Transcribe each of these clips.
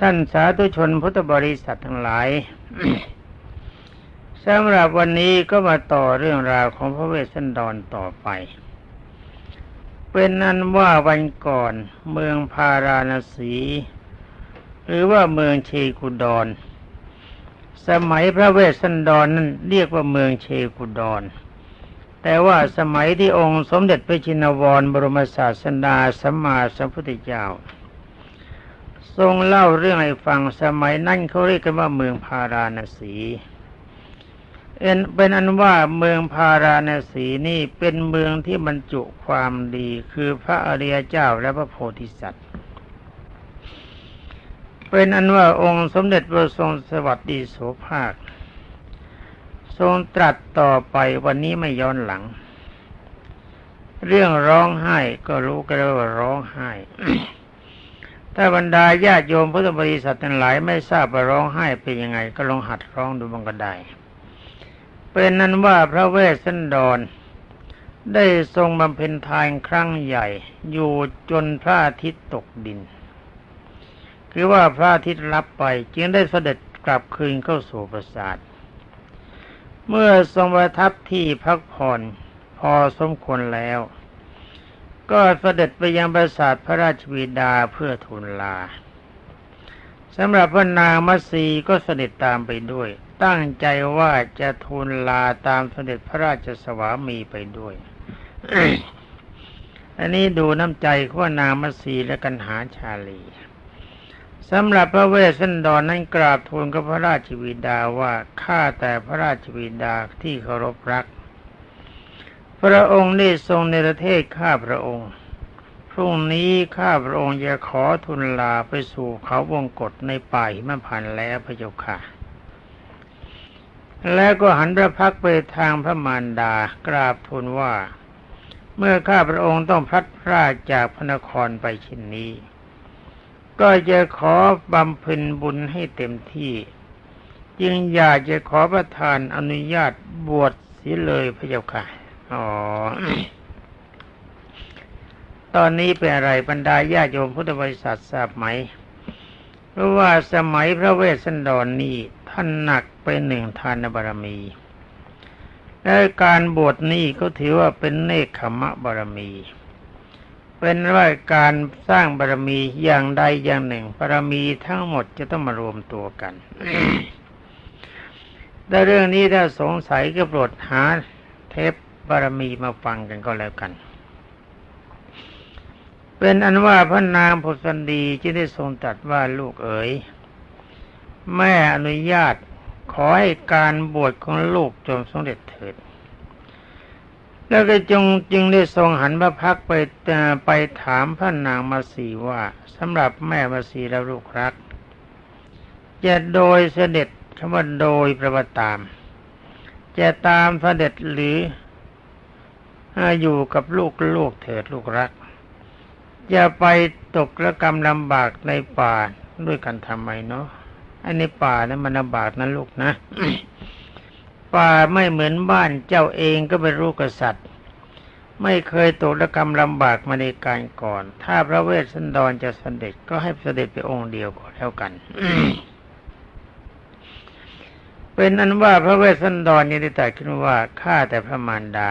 ท่านสาธุชนพุทธบริษัททั้งหลายสำหรับวันนี้ก็มาต่อเรื่องราวของพระเวสสันดรต่อไป เป็นนั้นว่าวันก่อนเมืองพาราณสี หรือว่าเมืองเชกุดรสมัยพระเวสสันดรนั้นเรียกว่าเมืองเชกุดรแต่ว่าสมัยที่องค์สมเด็จพระชินวรบรมศาสดาสัมมาสัมพุทธเจ้า ทรงเล่าเรื่องให้ฟังสมัยนั้นเขาเรียกกันว่าเมืองพาราณสีเอ็นเป็นอันว่าเมืองพาราณสีนี่เป็นเมืองที่บรรจุความดีคือพระอริยเจ้าและพระโพธิสัตว์ เป็นอันว่าองค์สมเด็จพระทรงสวัสดีโสภาค ทรงตรัสต่อไปวันนี้ไม่ย้อนหลัง เรื่องร้องไห้ก็รู้กันแล้วว่าร้องไห้ ถ้าบรรดาญาติโยมพุทธบริษัททั้งหลายไม่ทราบว่าร้องไห้เป็นยังไง ก็ลองหัดร้องดูบังก็ได้ เป็นนั้นว่าพระเวสสันดร ได้ทรงบำเพ็ญทานครั้งใหญ่ อยู่จนพระอาทิตย์ตกดิน คือว่าพระอาทิตย์รับไปจึงได้เสด็จกลับคืนเข้าสู่ปราสาท เมื่อทรงประทับที่พักผ่อนพอสมควรแล้ว ก็เสด็จไปยังปราสาทพระราชบิดาเพื่อทูลลาสำหรับพระนางมัสีก็เสด็จตามไปด้วย ตั้งใจว่าจะทูลลาตามเสด็จพระราชสวามีไปด้วยอันนี้ดูน้ำใจของพระนางมัสีและกันหาชาลีสำหรับพระเวสสันดรนั้นกราบทูลกับพระราชบิดาว่าข้าแต่พระราชบิดาที่เคารพรัก พระองค์ได้ทรงในประเทศข้าพระองค์ พรุ่งนี้ข้าพระองค์จะขอทุนลาไปสู่เขาวงกฏในป่าหิมพานต์แล้วพระเจ้าค่ะ แล้วก็หันพระพักไปทางพระมารดากราบทูลว่า เมื่อข้าพระองค์ต้องพลัดพรากจากพระนครไปเช่นนี้ ก็จะขอบำเพ็ญบุญให้เต็มที่จึงอยากจะขอประทานอนุญาตบวชเสียเลยพระเจ้าค่ะ อ๋อ ตอนนี้เป็นอะไรบรรดาญาโยมพุทธบริษัททราบไหม เพราะว่าสมัยพระเวสสันดรนนี้ท่านหนักไปหนึ่งทานบารมีและการบวชนี้ก็ถือว่าเป็นเนคขมะบารมี เป็นว่าการสร้างบารมีอย่างใดอย่างหนึ่งบารมีทั้งหมดจะต้องมารวมตัวกันแต่เรื่องนี้ถ้าสงสัยก็โปรดหาเทป บารมีมาฟังกันก็แล้วกัน เป็นอันว่าพระนางพุทธันดีจึงได้ทรงตรัสว่าลูกเอ๋ยแม่อนุญาตขอให้การบวชของลูกจงสำเร็จเถิด แล้วก็จงจึงได้ทรงหันพระพักไปไปถามพระนางมาสีว่าสำหรับแม่มาสีและลูกรักจะโดยเสด็จคำว่าโดยประวัติตาม จะตามเสด็จหรือ อยู่กับลูกลูกเถิดลูกรักจะไปตกระกรรมลำบากในป่าด้วยกันทำไมเนาะไอ้ในป่านะั้นมันลำบากนะลูกนะ ป่าไม่เหมือนบ้านเจ้าเองก็เป็นลูกกษัตริย์ ไม่เคยตกระกรรมลำบากมาในการก่อน ถ้าพระเวสสันดรจะเสด็จก็ให้เสด็จไปองค์เดียวก็แล้วกันเป็นอันว่าพระเวสสันดรยังได้ตรัสขึ้นว่าข้าแต่พระมารดา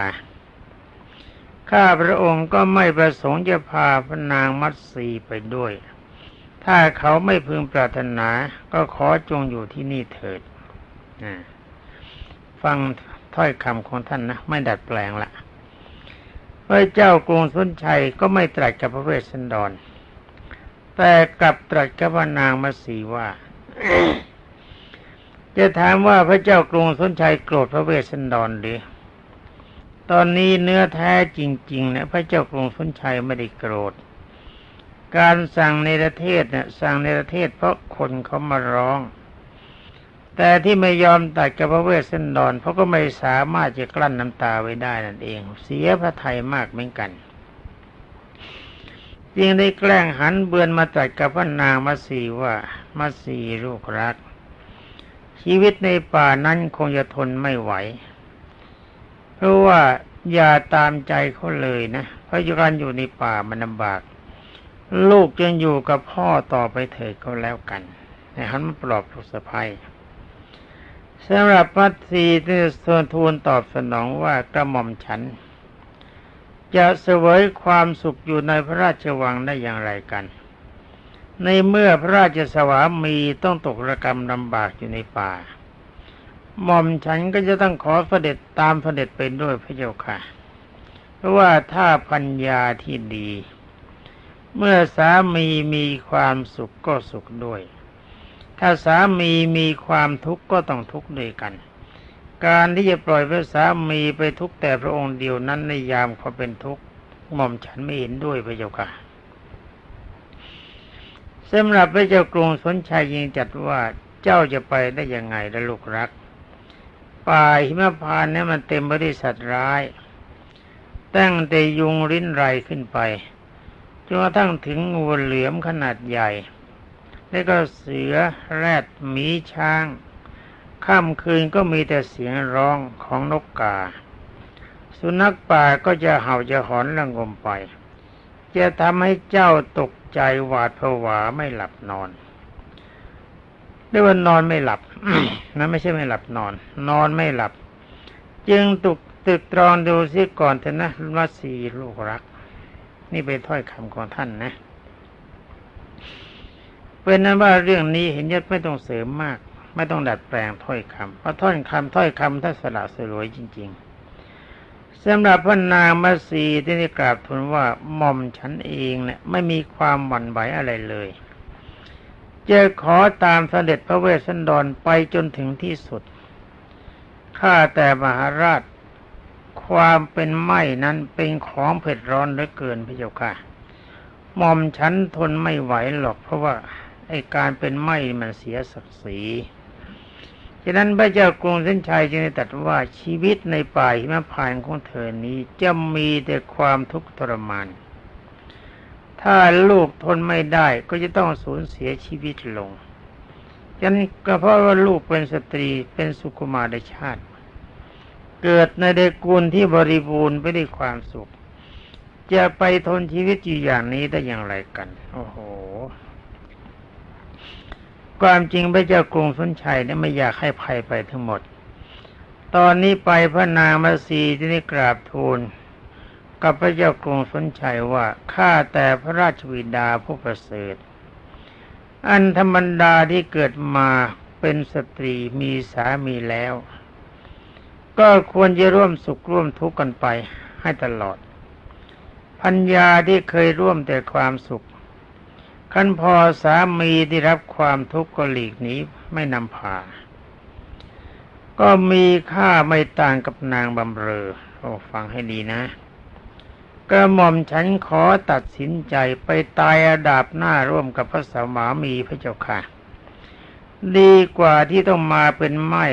ข้าพระองค์ก็ไม่ประสงค์จะพาพระนางมัตสีไปด้วย ถ้าเขาไม่พึงปรารถนาก็ขอจงอยู่ที่นี่เถิดฟังถ้อยคำของท่านนะ ไม่ดัดแปลงละพระเจ้ากรุงสุนชัยก็ไม่ตรัสกับพระเวสสันดร แต่กลับตรัสกับพระนางมัตสีว่าจะถามว่าพระเจ้ากรุงสนชัยโกรธพระเวสสันดรหรือ ตอนนี้เนื้อแท้จริงๆนะพระเจ้ากรุงสนชัยไม่ได้โกรธ การสั่งในประเทศเนี่ยสั่งในประเทศเพราะคนเขามาร้อง แต่ที่ไม่ยอมตัดกับพระเวสสันดรเพราะก็ไม่สามารถจะกลั้นน้ำตาไว้ได้นั่นเอง เสียพระไทยมากเหมือนกันจึงได้แกล้งหันเบือนมาตัดกับพระนางมาสีว่ามาสีลูกรัก ชีวิตในป่านั้นคงจะทนไม่ไหว ราะว่าอย่าตามใจเขาเลยนะ เพราะการอยู่ในป่ามันลำบาก ลูกจงอยู่กับพ่อต่อไปเถิดก็แล้วกันในหันมาปลอบลูกสะพ้ยสำหรับพัตสีที่ส่วนทูลตอบสนองว่ากระหม่อมฉัน จะเสวยความสุขอยู่ในพระราชวังได้อย่างไรกัน ในเมื่อพระราชสวามีต้องตกระกรรมลำบากอยู่ในป่า หม่อมฉันก็จะต้องขอเสด็จตามเสด็จไปด้วยพระเจ้าค่ะ เพราะว่าถ้าปัญญาที่ดี เมื่อสามีมีความสุขก็สุขด้วย ถ้าสามีมีความทุกข์ก็ต้องทุกข์ด้วยกัน การที่จะปล่อยพระสามีไปทุกข์แต่พระองค์เดียวนั้นในยามเขาเป็นทุกข์หม่อมฉันไม่เห็นด้วยพระเจ้าค่ะสำหรับพระเจ้ากรุงสนชัยยิงจัดว่าเจ้าจะไปได้ยังไงละลูกรัก ป่าหิมพานนี่มันเต็มไปด้วยสัตว์ร้าย ตั้งแต่ยุงริ้นไรขึ้นไปจนกระทั่งถึงงูเหลือมขนาดใหญ่ แล้วก็เสือแรดหมีช้างค่ำคืนก็มีแต่เสียงร้องของนกกา สุนัขป่าก็จะเห่าจะหอนระงมไป จะทำให้เจ้าตกใจหวาดผวาไม่หลับนอน เรียกว่านอนไม่หลับนั่นไม่ใช่ไม่หลับนอน นอนไม่หลับ จึงตุกตึกตรองดูซิก่อนเถอะนะว่าสีลูกรัก นี่เป็นถ้อยคำของท่านนะเป็นนั้นว่าเรื่องนี้เห็นยัดไม่ต้องเสริมมาก ไม่ต้องดัดแปลงถ้อยคำเพราะถ้อยคำถ้อยคำท่านสละสลวยจริง ๆสำหรับพระนางมัสีที่ได้กราบทูลว่าหม่อมฉันเองเนี่ยไม่มีความหวั่นไหวอะไรเลย จะขอตามเสด็จพระเวสสันดรไปจนถึงที่สุด ข้าแต่มหาราช ความเป็นไหมนั้นเป็นของเผ็ดร้อนเหลือเกินพระเจ้าค่ะหม่อมฉันทนไม่ไหวหรอกเพราะว่าไอการเป็นไหมมันเสียศักดิ์ศรีฉะนั้นพระเจ้ากรุงเส้นชัยจึงได้ตรัสว่าชีวิตในป่าหิมพานของเธอนี้จะมีแต่ความทุกข์ทรมาน ถ้าลูกทนไม่ได้ก็จะต้องสูญเสียชีวิตลงฉะนั้นก็เพราะว่าลูกเป็นสตรีเป็นสุขุมารชาติ เกิดในเดกูลที่บริบูรณ์ไปด้วยความสุข จะไปทนชีวิตอยู่อย่างนี้ได้อย่างไรกัน โอ้โห ความจริงพระเจ้ากรุงสุนชัยเนี่ยไม่อยากให้ภัยไปทั้งหมด ตอนนี้ไปพระนางมาสีที่นี่กราบทูล กับพระเจ้ากรุงสนชัยว่าข้าแต่พระราชวิดาผู้ประเสริฐ อันธรรมดาที่เกิดมาเป็นสตรีมีสามีแล้ว ก็ควรจะร่วมสุขร่วมทุกข์กันไปให้ตลอด พัญญาที่เคยร่วมแต่ความสุขขันพอสามีที่รับความทุกข์ก็หลีกหนีไม่นำพา ก็มีค่าไม่ต่างกับนางบำเรอโอ้ฟังให้ดีนะ กระหม่อมฉันขอตัดสินใจไปตายอาดาบหน้าร่วมกับพระสมามีพระเจ้าค่ะ ดีกว่าที่ต้องมาเป็นไม้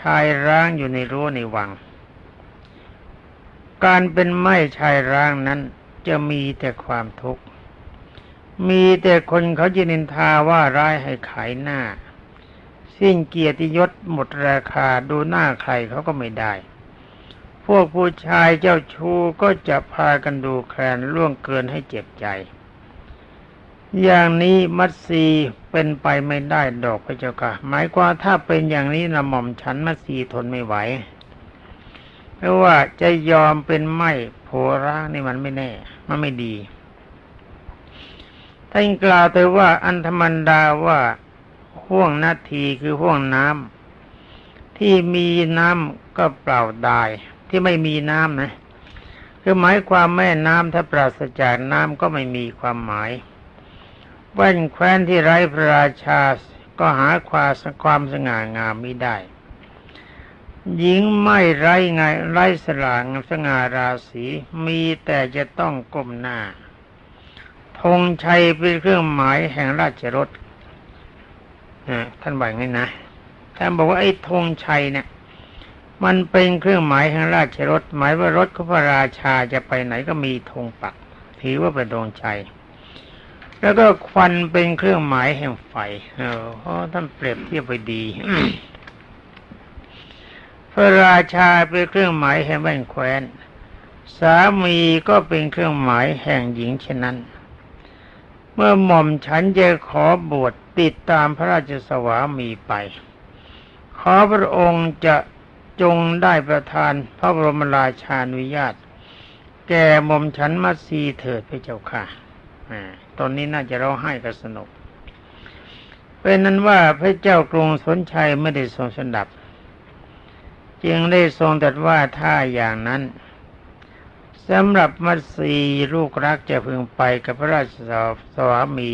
ชายร้างอยู่ในรั้วในวัง การเป็นไม้ชายร้างนั้นจะมีแต่ความทุกข์ มีแต่คนเขาจะนินทาว่าร้ายให้ขายหน้า สิ้นเกียรติยศหมดราคาดูหน้าใครเขาก็ไม่ได้ พวกผู้ชายเจ้าชู้ก็จะพากันดูแคลนล่วงเกินให้เจ็บใจ อย่างนี้มัตสีเป็นไปไม่ได้ดอกพระเจ้าค่ะ หมายความถ้าเป็นอย่างนี้นะหม่อมฉันมัตสีทนไม่ไหวเพราะว่าจะยอมเป็นไม้โผร่างนี่มันไม่แน่ มันไม่ดีท่านกล่าวแต่ว่าอันธรรมดาว่าห่วงนาทีคือห่วงน้ำที่มีน้ำก็เปล่าไดาย ที่ไม่มีน้ำนะคือหมายความแม่น้ำถ้าปราศจากน้ำก็ไม่มีความหมายแว่นแคว้นที่ไร้พระราชาก็หาความความสง่างามไม่ได้ หญิงไม่ไร้ไงไร้สลางสง่าราศีมีแต่จะต้องก้มหน้าธงชัยเป็นเครื่องหมายแห่งราชรถท่านบอกงี้นะท่านบอกว่าไอ้ธงชัยเนี่ย มันเป็นเครื่องหมายแห่งราชรถหมายว่ารถของพระราชาจะไปไหนก็มีธงปักถือว่าเป็นดวงชัยแล้วก็ควันเป็นเครื่องหมายแห่งไฟเออท่านเปรียบเทียบไปดีพระราชาเป็นเครื่องหมายแห่งแว่นแคว้น สามีก็เป็นเครื่องหมายแห่งหญิงเช่นนั้น เมื่อหม่อมฉันจะขอบวชติดตามพระราชสวามีไป ขอพระองค์จะ จงได้ประทานพระบรมราชานุญาต แก่หม่อมฉันมัสีเถิดพระเจ้าค่ะตอนนี้น่าจะร้องไห้กันสนุกเป็นนั้นว่าพระเจ้ากรุงสนชัยไม่ได้ทรงสดับ จึงได้ทรงตรัสว่าถ้าอย่างนั้นสำหรับมัสีลูกรักจะพึงไปกับพระราชสวามี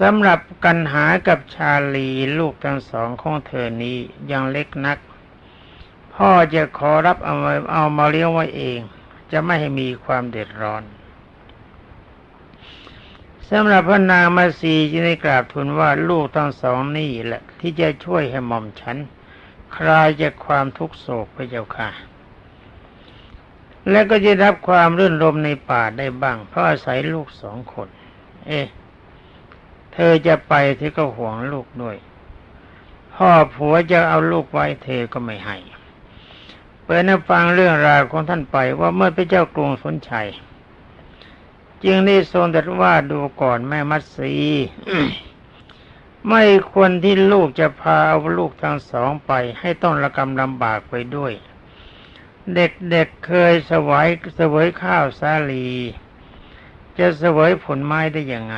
สำหรับกันหากับชาลีลูกทั้งสองของเธอนี้ยังเล็กนัก พ่อจะขอรับเอามาเอามาเลี้ยงไว้เอง จะไม่ให้มีความเดือดร้อนสำหรับพระนางมาสีจึงได้กราบทูลว่าลูกทั้งสองนี่แหละ ที่จะช่วยให้หม่อมฉัน คลายจากความทุกโศกพระเจ้าค่ะ และก็จะรับความรื่นรมในป่าได้บ้าง เพราะอาศัยลูกสองคน เอ๊ะเธอจะไปเธอก็ห่วงลูกด้วย พ่อผัวจะเอาลูกไว้เธอก็ไม่ให้ เปิดให้ฟังเรื่องราวของท่านไปว่าเมื่อพระเจ้ากรุงสนชัย จึงได้ทรงตรัสว่าดูก่อนแม่มัตสีไม่ควรที่ลูกจะพาเอาลูกทั้งสองไป ให้ต้องระกำลำบากไปด้วย เด็กๆเเคยสวยเสวยข้าวสาลี จะเสวยผลไม้ได้ยังไง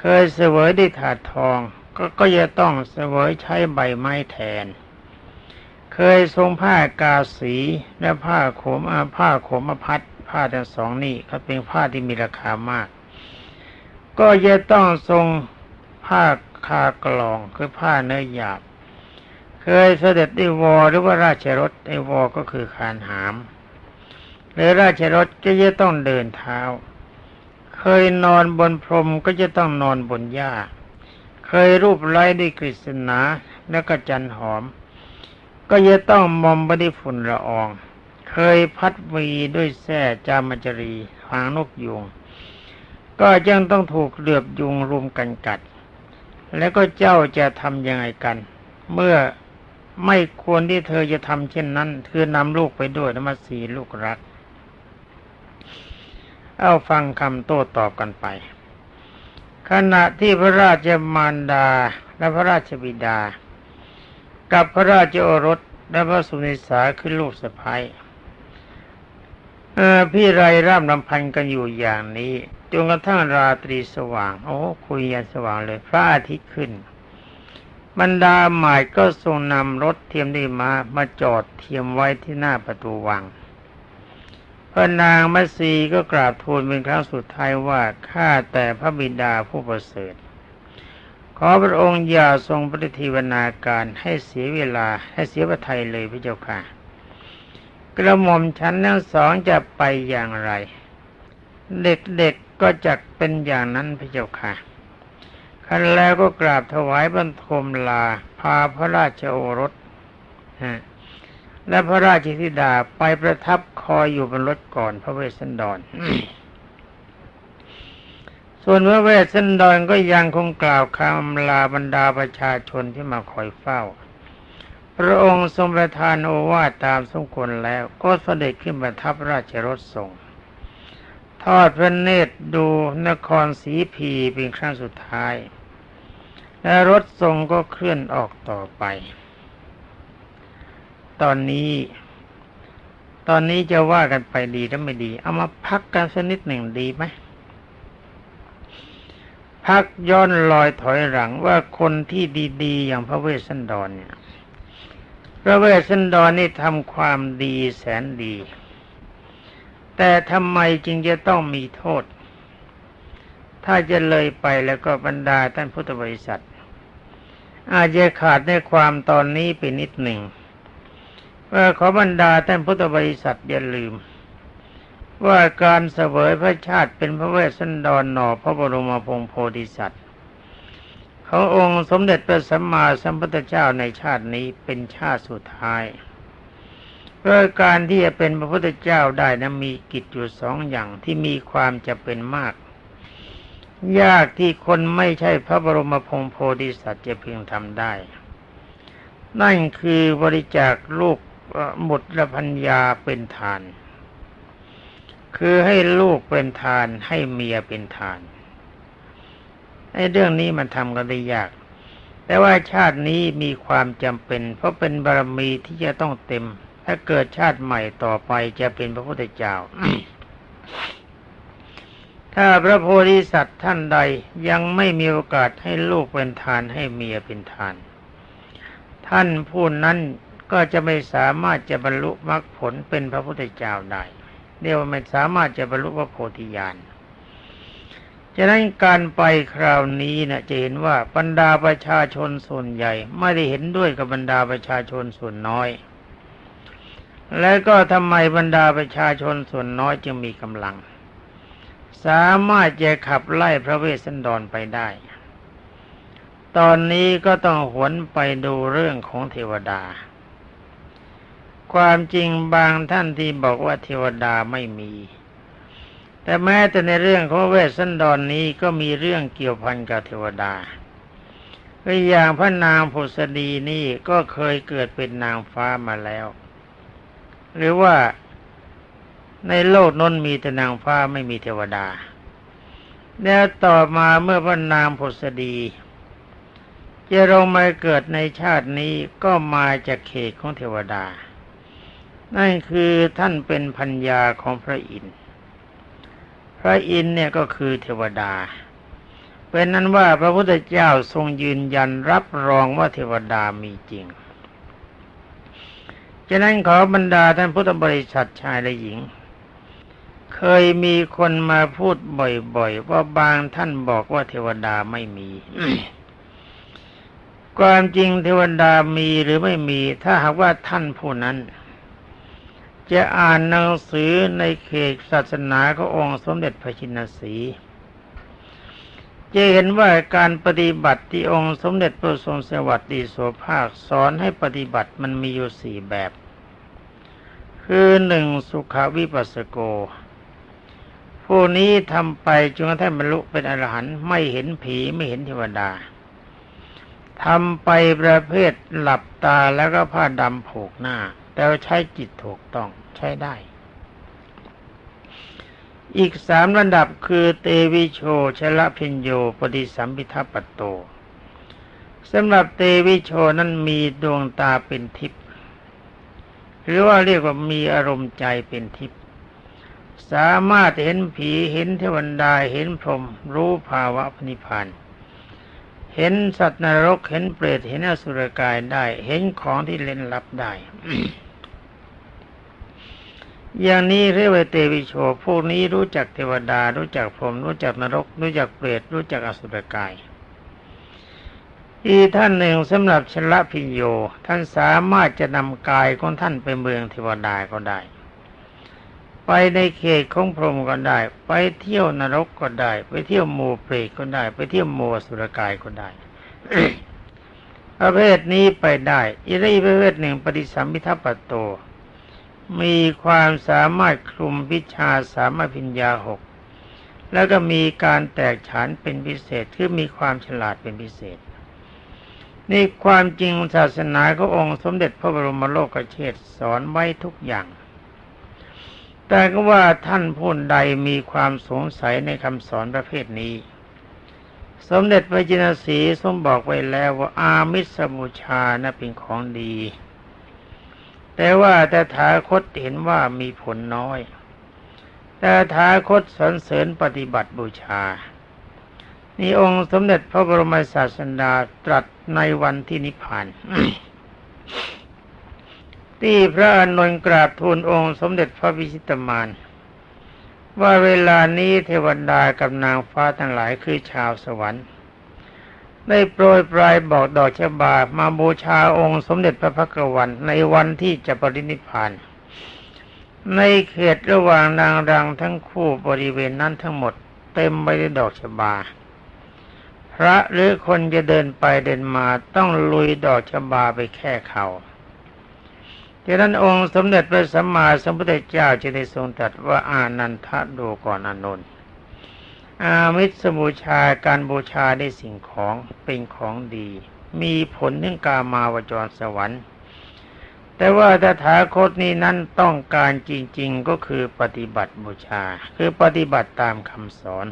เคยเสวยได้ถาดทอง ก็ก็จะต้องเสวยใช้ใบไม้แทน เคยทรงผ้ากาสีและผ้าโขมอาผ้าโขมพัดผ้าทั้งสองนี่เขาเป็นผ้าที่มีราคามาก ก็จะต้องทรงผ้าคากลองคือผ้าเนื้อหยาบ เคยเสด็จในวอหรือว่าราชรถในวอก็คือคานหามหรือราชรถก็จะต้องเดินเท้า เคยนอนบนพรมก็จะต้องนอนบนหญ้า เคยรูปไล้ด้วยกฤษณาแล้วก็จันหอม ก็จะต้องมอมไปด้วยฝุ่นละออง เคยพัดวีด้วยแส้จามจรีหางนกยุง ก็ยังต้องถูกเหลือบยุงรุมกันกัด แล้วก็เจ้าจะทำยังไงกัน เมื่อไม่ควรที่เธอจะทำเช่นนั้นคือนำลูกไปด้วยนมาสีลูกรัก เอาฟังคำโต้ตอบกันไป ขณะที่พระราชมารดาและพระราชบิดา กับพระราชโอรสและพระสุนิสาขึ้นลูกสะพ้ายพี่ไรร่ำรำพันกันอยู่อย่างนี้จนกระทั่งราตรีสว่าง โอ้คุยยันสว่างเลยพระอาทิตย์ขึ้น บรรดาหมายก็ทรงนำรถเทียมดีมามาจอดเทียมไว้ที่หน้าประตูวังพระนางมัสีก็กราบทูลเป็นครั้งสุดท้ายว่าข้าแต่พระบิดาผู้ประเสริฐ ขอพระองค์อย่าทรงปฏิทิวนาการให้เสียเวลาให้เสียพระทัยเลยพระเจ้าค่ะ กระหม่อมฉันทั้งสองจะไปอย่างไร เด็กๆก็จะเป็นอย่างนั้นพระเจ้าค่ะคันแล้วก็กราบถวายบัรทมลา พาพระราชโอรสและพระราชธิดาไปประทับคอยอยู่บนรถก่อนพระเวสสันดร ส่วนพระเวสสันดรก็ยังคงกล่าวคำลาบรรดาประชาชนที่มาคอยเฝ้า พระองค์ทรงประทานโอวาทตามสมควรแล้วก็เสด็จขึ้นประทับราชรถทรงทอดพระเนตรดูนครสีพีเป็นครั้งสุดท้าย และรถทรงก็เคลื่อนออกต่อไป ตอนนี้ ตอนนี้จะว่ากันไปดีหรือไม่ดี เอามาพักกันสักนิดหนึ่งดีไหม พักย้อนลอยถอยหลังว่าคนที่ดีๆ อย่างพระเวสสันดรเนี่ยพระเวสสันดรนี่ทำความดีแสนดี แต่ทำไมจึงจะต้องมีโทษ ถ้าจะเลยไปแล้วก็บรรดาท่านพุทธบริษัท อาจจะขาดในความตอนนี้ไปนิดหนึ่งว่าขอบรรดาท่านพุทธบริษัทอย่าลืม ว่าการเสวยพระชาติเป็นพระเวสสันดรหน่อพระบรมพงโพธิสัตว์ขององค์สมเด็จพระสัมมาสัมพุทธเจ้าในชาตินี้เป็นชาติสุดท้ายเพราะการที่จะเป็นพระพุทธเจ้าได้นะมีกิจอยู่สองอย่างที่มีความจะเป็นมาก ยากที่คนไม่ใช่พระบรมพงโพธิสัตว์จะเพียงทำได้ นั่นคือบริจาคลูกหมดละพัญญาเป็นทาน คือให้ลูกเป็นทานให้เมียเป็นทานไอ้เรื่องนี้มันทำกันได้ยาก แต่ว่าชาตินี้มีความจำเป็น เพราะเป็นบารมีที่จะต้องเต็ม ถ้าเกิดชาติใหม่ต่อไปจะเป็นพระพุทธเจ้า ถ้าพระโพธิสัตว์ท่านใดยังไม่มีโอกาสให้ลูกเป็นทานให้เมียเป็นทาน ท่านผู้นั้นก็จะไม่สามารถจะบรรลุมรรคผลเป็นพระพุทธเจ้าได้ เรียกว่าไม่สามารถจะบรรลุพระโพธิญาณฉะนั้นการไปคราวนี้นะจะเห็นว่าบรรดาประชาชนส่วนใหญ่ ไม่ได้เห็นด้วยกับบรรดาประชาชนส่วนน้อย และก็ทำไมบรรดาประชาชนส่วนน้อยจึงมีกำลัง สามารถจะขับไล่พระเวสสันดรไปได้ ตอนนี้ก็ต้องหวนไปดูเรื่องของเทวดา ความจริงบางท่านที่บอกว่าเทวดาไม่มี แต่แม้แต่ในเรื่องของเวสสันดรนนี้ก็มีเรื่องเกี่ยวพันกับเทวดาก็อย่างพระนางผุสดีนี่ก็เคยเกิดเป็นนางฟ้ามาแล้ว หรือว่าในโลกน้นมีแต่นางฟ้าไม่มีเทวดา แล้วต่อมาเมื่อพระนางผุสดีจะลงมาเกิดในชาตินี้ก็มาจากเขตของเทวดา นั่นคือท่านเป็นพัญญาของพระอินทร์ พระอินทร์เนี่ยก็คือเทวดา เป็นนั้นว่าพระพุทธเจ้าทรงยืนยันรับรองว่าเทวดามีจริงฉะนั้นขอบรรดาท่านพุทธบริษัทชายและหญิง เคยมีคนมาพูดบ่อยๆ ว่าบางท่านบอกว่าเทวดาไม่มี ความจริงเทวดามีหรือไม่มี ถ้าหากว่าท่านผู้นั้น จะอ่านหนังสือในเขตศาสนาขององค์สมเด็จพระชินสี จะเห็นว่าการปฏิบัติที่องค์สมเด็จพระทรงสวัสดีโสภาคสอนให้ปฏิบัติมันมีอยู่สี่แบบ คือหนึ่งสุขวิปัสสโก ผู้นี้ทำไปจนกระทั่งบรรลุเป็นอรหันต์ไม่เห็นผีไม่เห็นเทวดาทำไปประเภทหลับตาแล้วก็ผ้าดำผูกหน้า แต่ว่าใช้จิตถูกต้องใช้ได้ อีกสามระดับคือเตวิโชชละพิญโยปฏิสัมพิทัปโตสำหรับเตวิโชนั้นมีดวงตาเป็นทิพย์หรือว่าเรียกว่ามีอารมณ์ใจเป็นทิพย์สามารถเห็นผีเห็นเทวันดาเห็นพรหมรู้ภาวะพนิพานเห็นสัตว์นรกเห็นเปรตเห็นอสุรกายได้ เห็นของที่เล่นลับได้ อย่างนี้เรียกว่าเตวิโชพวกนี้รู้จักเทวดา รู้จักพรหมรู้จักนรก รู้จักเปรตรู้จักอสุรกาย อีท่านหนึ่งสำหรับชละพิญโย ท่านสามารถจะนำกายของท่านไปเมืองเทวดาก็ได้ ไปในเขตของพรหมก็ได้ ไปเที่ยวนรกก็ได้ ไปเที่ยวหมู่เปรตก็ได้ ไปเที่ยวหมู่สุรกายก็ได้ประเภทนี้ไปได้ อีกประเภทหนึ่งปฏิสัมพิทัปโต มีความสามารถคลุมวิชาสามพิญญาหกแล้วก็มีการแตกฉานเป็นพิเศษคือมีความฉลาดเป็นพิเศษ นี่ความจริงศาสนาขององค์สมเด็จพระบรมโลกเชษสอนไว้ทุกอย่าง แต่ก็ว่าท่านผู้ใดมีความสงสัยในคำสอนประเภทนี้ สมเด็จพระจินสีทรงบอกไว้แล้วว่าอามิสบูชานะเป็นของดี แต่ว่าแต่ถาคตเห็นว่ามีผลน้อย แต่ถาคตสรรเสริญปฏิบัติบูชา นี่องค์สมเด็จพระบรมศาสดาตรัสในวันที่นิพพานที่พระอนุนกราบทูลองค์สมเด็จพระวิชิตมานว่าเวลานี้เทวดากับนางฟ้าทั้งหลายคือชาวสวรรค์ ได้โปรยปลายบอกดอกชบามาบูชาองค์สมเด็จพระพักวันในวันที่จะปรินิพาน ในเขตระหว่างนางรังทั้งคู่บริเวณนั้นทั้งหมด เต็มไปด้วยดอกชบา พระหรือคนจะเดินไปเดินมาต้องลุยดอกชบาไปแค่เขาดังนั้นองค์สมเด็จพระสัมมาสัมพุทธเจ้าจะได้ทรงตรัสว่าอานันทะดูก่อนอานนท์ อามิสบูชาการบูชาได้สิ่งของเป็นของดี มีผลถึงกามาวจรสวรรค์ แต่ว่าตถาคตนี้นั้นต้องการจริง ๆก็คือปฏิบัติบูชา คือปฏิบัติตามคำสอน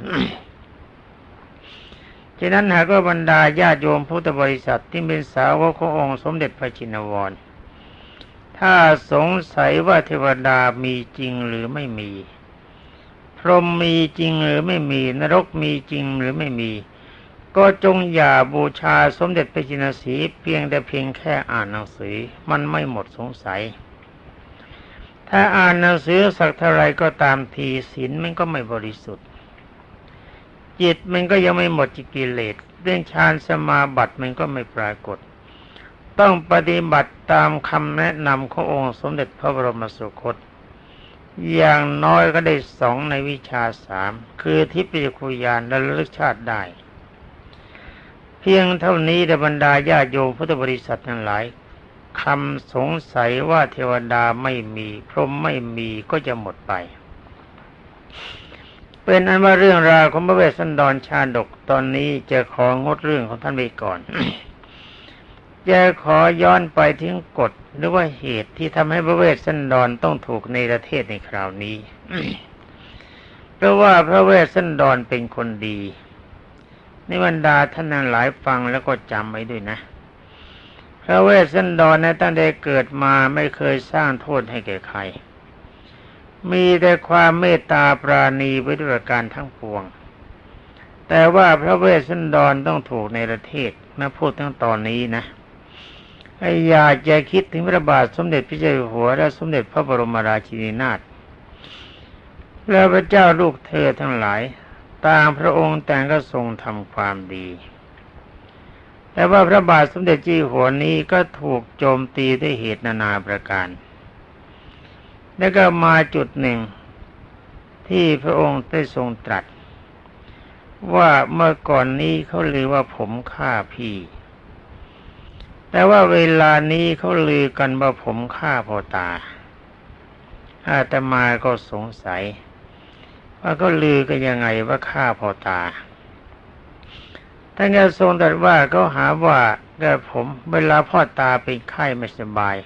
ฉะนั้นหากว่าบรรดาญาโยมพุทธบริษัทที่เป็นสาวกขององค์สมเด็จพระจินวร ถ้าสงสัยว่าเทวดามีจริงหรือไม่มี รหมมีจริงหรือไม่มี นรกมีจริงหรือไม่มี ก็จงอย่าบูชาสมเด็จพระจินสีเพียงแต่เพียงแค่อ่านหนังสือมันไม่หมดสงสัย ถ้าอ่านหนังสือสักเท่าไรก็ตามทีศีลมันก็ไม่บริสุทธิ์ จิตมันก็ยังไม่หมดจิกิเลสเรื่องฌานสมาบัติมันก็ไม่ปรากฏ ต้องปฏิบัติตามคำแนะนำขององค์สมเด็จพระบรมสุคต อย่างน้อยก็ได้สองในวิชาสามคือทิพยคุยานและระลึกชาติได้ เพียงเท่านี้ดบรรดาญาโยมพุทธบริษัททั้งหลายคำสงสัยว่าเทวดาไม่มีพรหมไม่มีก็จะหมดไป เป็นอันว่าเรื่องราวของพระเวสสันดรชาดกตอนนี้จะของดเรื่องของท่านไปก่อน จะขอย้อนไปถึงกฎหรือว่าเหตุที่ทำให้พระเวสสันดรต้องถูกในประเทศในคราวนี้ เพราะว่าพระเวสสันดรเป็นคนดีในบรรดาท่านนั้นหลายฟังแล้วก็จำไว้ด้วยนะ พระเวสสันดรในตั้งแต่เกิดมาไม่เคยสร้างโทษให้แก่ใคร มีแต่ความเมตตาปราณีไว้ด้วยการทั้งปวง แต่ว่าพระเวสสันดรต้องถูกในประเทศมาพูดตั้งตอนนี้นะ อ้อยากจะคิดถึงพระบาทสมเด็จพระเจ้าอยู่หัว และสมเด็จพระบรมราชินีนาถและพระเจ้าลูกเธอทั้งหลายต่างพระองค์แต่งก็ทรงทำความดี แต่ว่าพระบาทสมเด็จจีหัวนี้ก็ถูกโจมตีด้วยเหตุนานาประการ แล้วก็มาจุดหนึ่ง ที่พระองค์ได้ทรงตรัส ว่าเมื่อก่อนนี้เขาลือว่าผมฆ่าพี่ แต่ว่าเวลานี้เขาลือกันว่าผมฆ่าพ่อตา อาตมาก็สงสัย ว่าเขาลือกันยังไงว่าฆ่าพ่อตาท่านก็ทรงตรัสว่าเขาหาว่าแกผมเวลาพ่อตาเป็นไข้ไม่สบาย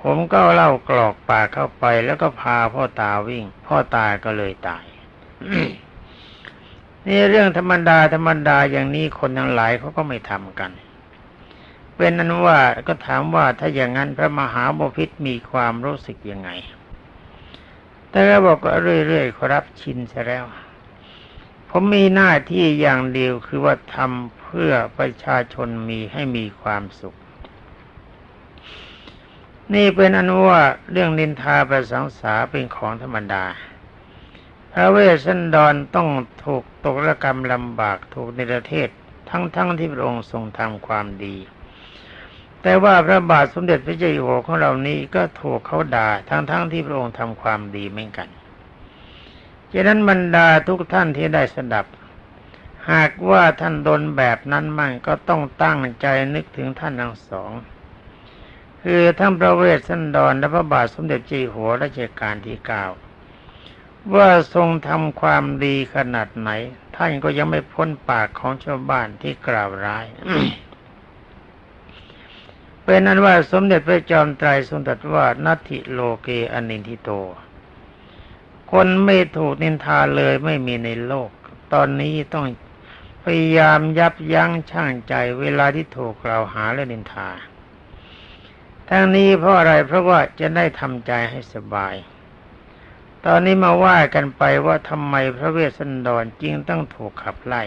ผมก็เล่ากรอกปากเข้าไปแล้วก็พาพ่อตาวิ่ง พ่อตาก็เลยตายนี่เรื่องธรรมดาธรรมดาอย่างนี้คนทั้งหลายเขาก็ไม่ทำกัน เป็นนั้นว่าก็ถามว่าถ้าอย่างนั้นพระมหาบพิษมีความรู้สึกยังไง แต่ก็บอกก็เรื่อยๆครับชินซะแล้ว ผมมีหน้าที่อย่างเดียวคือว่าทำเพื่อประชาชนมีให้มีความสุข นี่เป็นอนุว่าเรื่องนินทาประสังสาเป็นของธรรมดาพระเวสสันดรต้องถูกตกระกรรมลำบากถูกในประเทศทั้งๆทที่พระองค์ทรงทำความดี แต่ว่าพระบาทสมเด็จพระเจ้าอยู่หัวของเรานี้ก็ถูกเขาด่าทั้งๆทที่พระองค์ทำความดีเหมือนกันฉะนั้นบรรดาทุกท่านที่ได้สดับ หากว่าท่านโดนแบบนั้นมั่งก็ต้องตั้งใจนึกถึงท่านทั้งสอง คือทั้งพระเวสสันดรและพระบาทสมเด็จจีหัวรัชกาลที่เก้าว่าทรงทำความดีขนาดไหน ท่านก็ยังไม่พ้นปากของชาวบ้านที่กล่าวร้าย เป็นนั้นว่าสมเด็จพระจอมไตรทรงตรัสว่านัตถิโลเกอนินทิโต คนไม่ถูกนินทาเลยไม่มีในโลก ตอนนี้ต้องพยายามยับยั้งชั่งใจเวลาที่ถูกกล่าวหาและนินทา ทั้งนี้เพราะอะไรเพราะว่าจะได้ทำใจให้สบาย ตอนนี้มาว่ากันไปว่าทำไมพระเวสสันดรจึงต้องถูกขับไล่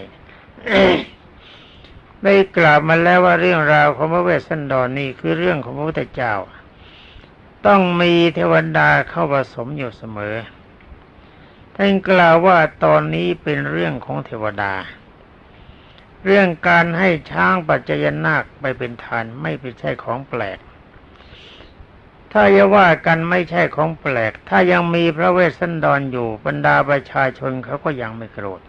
ได้กล่าวมาแล้วว่าเรื่องราวของพระเวสสันดรนี่คือเรื่องของพระพุทธเจ้า ต้องมีเทวดาเข้าผสมอยู่เสมอ ท่านกล่าวว่าตอนนี้เป็นเรื่องของเทวดา เรื่องการให้ช้างปัจจยนาคไปเป็นทานไม่เป็นใช่ของแปลก ถ้าจะว่ากันไม่ใช่ของแปลก ถ้ายังมีพระเวสสันดรออยู่บรรดาประชาชนเขาก็ยังไม่โกรธ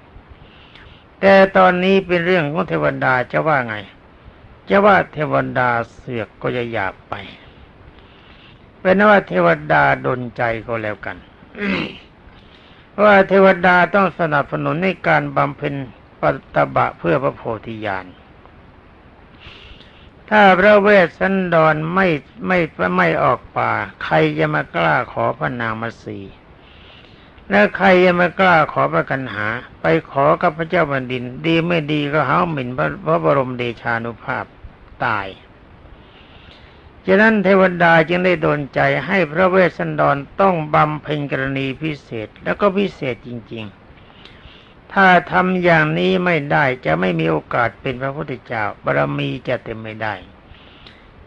แต่ตอนนี้เป็นเรื่องของเทวดาจะว่าไง จะว่าเทวดาเสือกก็จะหยาบไป เป็นว่าเทวดาดนใจก็แล้วกันว่าเทวดาต้องสนับสนุนในการบำเพ็ญปฏิบะเพื่อพระโพธิญาณ ถ้าพระเวสสันดรไม่ไม่ไม่ออกป่า ใครจะมากล้าขอพระนางมาสี แล้วใครยังไม่กล้าขอประกันหา ไปขอกับพระเจ้าแผ่นดิน ดีไม่ดีก็หาหมิ่นพระพระบรมเดชานุภาพตายฉะนั้นเทวดาจึงได้โดนใจให้พระเวสสันดรต้องบำเพ็ญกรณีพิเศษแล้วก็พิเศษจริง ๆ ถ้าทำอย่างนี้ไม่ได้จะไม่มีโอกาสเป็นพระพุทธเจ้าบารมีจะเต็มไม่ได้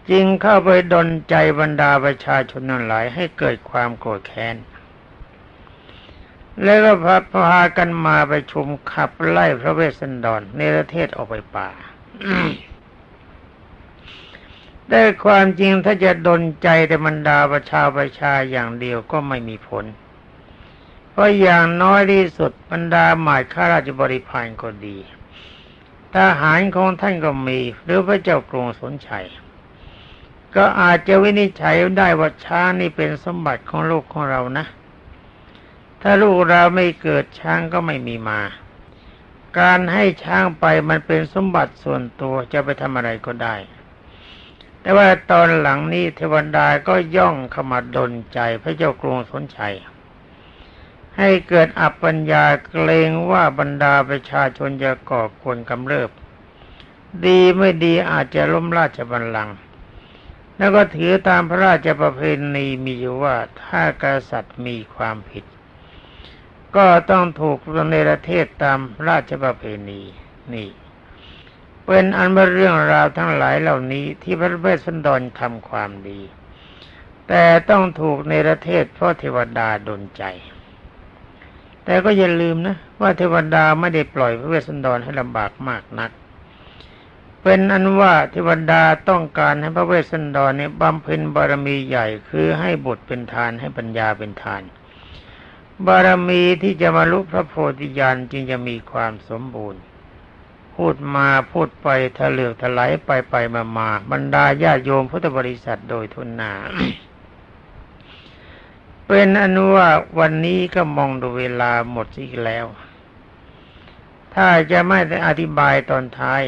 จึงเข้าไปดนใจบรรดาประชาชนนั้นหลายให้เกิดความโกรธแค้น แล้วก็พาพากันมาไปชุมขับไล่พระเวสสันดรในประเทศออกไปป่าได้ความจริงถ้าจะดนใจแต่บรรดาประชาประชาอย่างเดียวก็ไม่มีผล เพราะอย่างน้อยที่สุดบรรดาหมายข้าราชบริพารก็ดีทหารของท่านก็มี หรือพระเจ้ากรุงสนชัย ก็อาจจะวินิจฉัยได้ว่าช้างนี่เป็นสมบัติของโลกของเรานะ ถ้าลูกเราไม่เกิดช้างก็ไม่มีมา การให้ช้างไปมันเป็นสมบัติส่วนตัวจะไปทำอะไรก็ได้ แต่ว่าตอนหลังนี้เทวดาก็ย่องเข้ามาดนใจพระเจ้ากรุงสนชัยให้เกิดอัปปัญญาเกรงว่าบรรดาประชาชนจะก่อกวนกำเริบ ดีไม่ดีอาจจะล้มราชบัลลังก์แล้วก็ถือตามพระราชประเพณีมีอยู่ว่าถ้ากษัตริย์มีความผิด ก็ต้องถูกในประเทศตามราชประเพณีนี่เป็นอันว่าเรื่องราวทั้งหลายเหล่านี้ที่พระเวสสันดรทำความดี แต่ต้องถูกในประเทศเพราะเทวดาดนใจ แต่ก็อย่าลืมนะ ว่าเทวดาไม่ได้ปล่อยพระเวสสันดรให้ลำบากมากนัก เป็นอันว่าเทวดาต้องการให้พระเวสสันดรเนี่ยบำเพ็ญบารมีใหญ่คือให้บุตรเป็นทานให้ปัญญาเป็นทาน บารมีที่จะมาลุพระโพธิญาณจึงจะมีความสมบูรณ์ พูดมาพูดไปทะเลือกทลายไปไปมามาบรรดาญาโยมพุทธบริษัทโดยทุนนา เป็นอนุว่าวันนี้ก็มองดูเวลาหมดอีกแล้ว ถ้าจะไม่ได้อธิบายตอนท้าย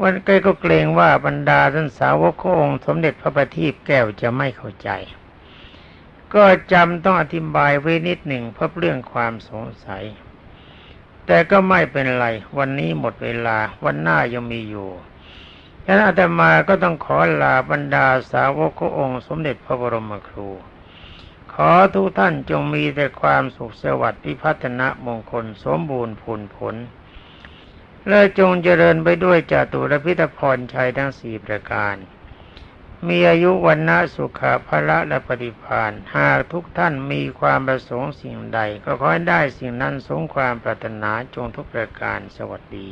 วันใกล้ก็เกรงว่าบรรดาท่านสาวกขององค์สมเด็จพระบัณฑิตแก้วจะไม่เข้าใจ ก็จำต้องอธิบายไว้นิดหนึ่งเพราะเรื่องความสงสัย แต่ก็ไม่เป็นไร วันนี้หมดเวลาวันหน้ายังมีอยู่ฉะนั้นอาตมาก็ต้องขอลาบรรดาสาวกขององค์สมเด็จพระบรมครู ขอทุกท่านจงมีแต่ความสุขสวัสดิ์พิพัฒนะมงคลสมบูรณ์ผลผล และจงเจริญไปด้วยจตุรพิธพรชัยทั้งสี่ประการ มีอายุวันนะสุขภละและปฏิพานหากทุกท่านมีความประสงค์สิ่งใด ก็ขอให้ได้สิ่งนั้นสงความปรารถนาจงทุกประการสวัสดี